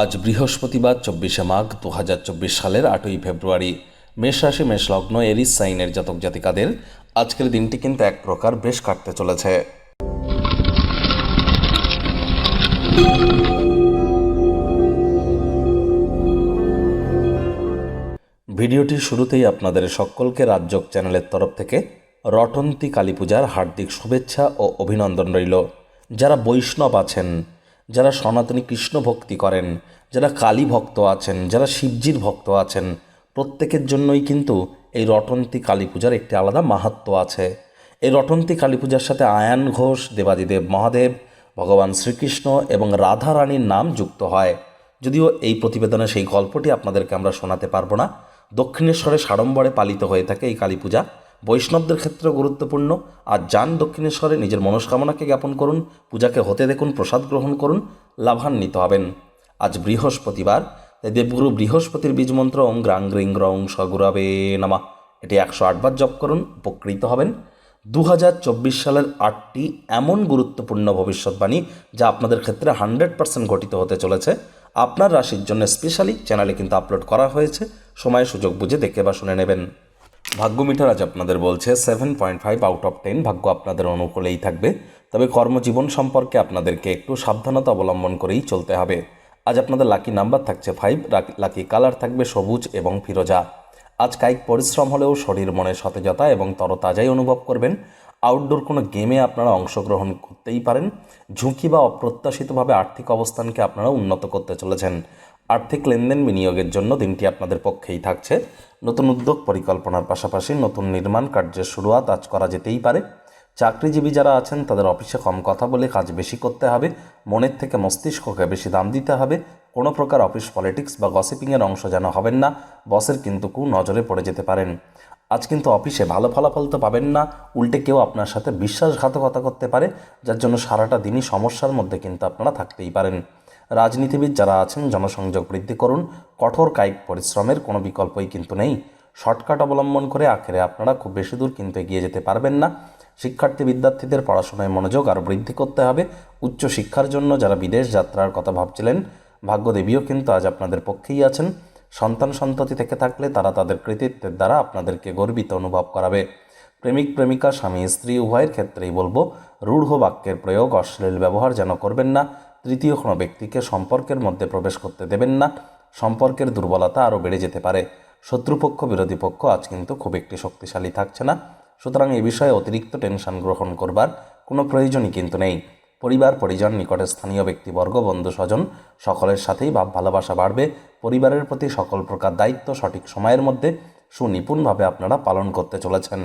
আজ বৃহস্পতিবার, চব্বিশে মাঘ দু হাজার চব্বিশ সালের আটই ফেব্রুয়ারি। মেষ রাশি, মেষ লগ্ন এরিস সাইনের জাতক জাতিকাদের আজকের দিনটি কিন্তু এক প্রকার বেশ কাটতে চলেছে। ভিডিওটির শুরুতেই আপনাদের সকলকে রাজ্যক চ্যানেলের তরফ থেকে রটন্তী কালী পূজার হার্দিক শুভেচ্ছা ও অভিনন্দন রইল। যারা বৈষ্ণব আছেন যারা সনাতনী কৃষ্ণ ভক্তি করেন, যারা কালী ভক্ত আছেন, যারা শিবজির ভক্ত আছেন, প্রত্যেকের জন্যই কিন্তু এই রটন্তী কালী পূজার একটি আলাদা মাহাত্ম আছে। এই রটন্তী কালী পূজার সাথে আয়ান ঘোষ, দেবাদিদেব মহাদেব, ভগবান শ্রীকৃষ্ণ এবং রাধা রানীর নাম যুক্ত হয়। যদিও এই প্রতিবেদনে সেই গল্পটি আপনাদেরকে আমরা শোনাতে পারব না। দক্ষিণেশ্বরে সাড়ম্বরে পালিত হয়ে থাকে এই কালী পূজা। বৈষ্ণবদের ক্ষেত্রে গুরুত্বপূর্ণ। আর যান দক্ষিণেশ্বরে নিজের মনস্কামনাকে জ্ঞাপন করুন, পূজাকে হতে দেখুন, প্রসাদ গ্রহণ করুন, লাভান্বিত হবেন। আজ বৃহস্পতিবার, তাই দেবগুরু বৃহস্পতির বীজ মন্ত্র ওম গ্রাং গ্রিং গ্রং সগুরাবে নামা। এটি একশো আটবার জপ করুন, উপকৃত হবেন। দু হাজার চব্বিশ সালের আটটি এমন গুরুত্বপূর্ণ ভবিষ্যৎবাণী যা আপনাদের ক্ষেত্রে হান্ড্রেড পার্সেন্ট ঘটিত হতে চলেছে। আপনার রাশির জন্য স্পেশালি চ্যানেলে কিন্তু আপলোড করা হয়েছে। সময়, সুযোগ বুঝে দেখে বা শুনে নেবেন। ভাগ্য মিটার আজ আপনাদের বলছে seven point five out of ten ভাগ্য আপনাদের অনুকূলেই থাকবে। তবে কর্মজীবন সম্পর্কে আপনাদেরকে একটু সাবধানতা অবলম্বন করেই চলতে হবে। আজ আপনাদের লাকি নাম্বার থাকছে ফাইভ লাকি কালার থাকবে সবুজ এবং ফিরোজা। আজ কায়িক পরিশ্রম হলেও শরীর, মনে সতেজতা এবং তরতাজাই অনুভব করবেন। আউটডোর কোনো গেমে আপনারা অংশগ্রহণ করতেই পারেন। ঝুঁকি বা অপ্রত্যাশিতভাবে আর্থিক অবস্থানকে আপনারা উন্নত করতে চলেছেন। আর্থিক লেনদেন বিনিয়োগের জন্য দিনটি আপনাদের পক্ষেই থাকছে। নতুন উদ্যোগ পরিকল্পনার পাশাপাশি নতুন নির্মাণ কার্যের শুরুয়াত আজ করা যেতেই পারে। চাকরিজীবী যারা আছেন, তাদের অফিসে কম কথা বলে কাজ বেশি করতে হবে। মনের থেকে মস্তিষ্ককে বেশি দাম দিতে হবে। কোনো প্রকার অফিস পলিটিক্স বা গসিপিংয়ের অংশ যেন হবেন না। বসের কিন্তু কু নজরে পড়ে যেতে পারেন। আজ কিন্তু অফিসে ভালো ফলাফল তো পাবেন না। উল্টে কেউ আপনার সাথে বিশ্বাসঘাতকতা করতে পারে, যার জন্য সারাটা দিনই সমস্যার মধ্যে কিন্তু আপনারা থাকতেই পারেন। রাজনীতিবিদ যারা আছেন, জনসংযোগ বৃদ্ধি করুন, কঠোর কায়িক পরিশ্রমের কোনো বিকল্পই কিন্তু নেই। শর্টকাট অবলম্বন করে আখেরে আপনারা খুব বেশি দূর কিন্তু এগিয়ে যেতে পারবেন না। শিক্ষার্থী বিদ্যার্থীদের পড়াশোনায় মনোযোগ আরও বৃদ্ধি করতে হবে। উচ্চ শিক্ষার জন্য যারা বিদেশ যাত্রার কথা ভাবছিলেন, ভাগ্যদেবীও কিন্তু আজ আপনাদের পক্ষেই আছেন। সন্তান সন্ততি থেকে থাকলে তারা তাদের কৃতিত্বের দ্বারা আপনাদেরকে গর্বিত অনুভব করাবে। প্রেমিক, প্রেমিকা, স্বামী, স্ত্রী, উভয়ের ক্ষেত্রেই বলব, রূঢ় বাক্যের প্রয়োগ অশ্লীল ব্যবহার যেন করবেন না। তৃতীয় কোনো ব্যক্তিকে সম্পর্কের মধ্যে প্রবেশ করতে দেবেন না। সম্পর্কের দুর্বলতা আরও বেড়ে যেতে পারে। শত্রুপক্ষ, বিরোধী পক্ষ আজ কিন্তু খুব একটি শক্তিশালী থাকছে না। সুতরাং এ বিষয়ে অতিরিক্ত টেনশন গ্রহণ করবার কোনো প্রয়োজনই কিন্তু নেই। পরিবার, পরিজন, নিকটে স্থানীয় ব্যক্তিবর্গ বন্ধু স্বজন সকলের সাথেই ভাব ভালোবাসা বাড়বে। পরিবারের প্রতি সকল প্রকার দায়িত্ব সঠিক সময়ের মধ্যে সুনিপুণভাবে আপনারা পালন করতে চলেছেন।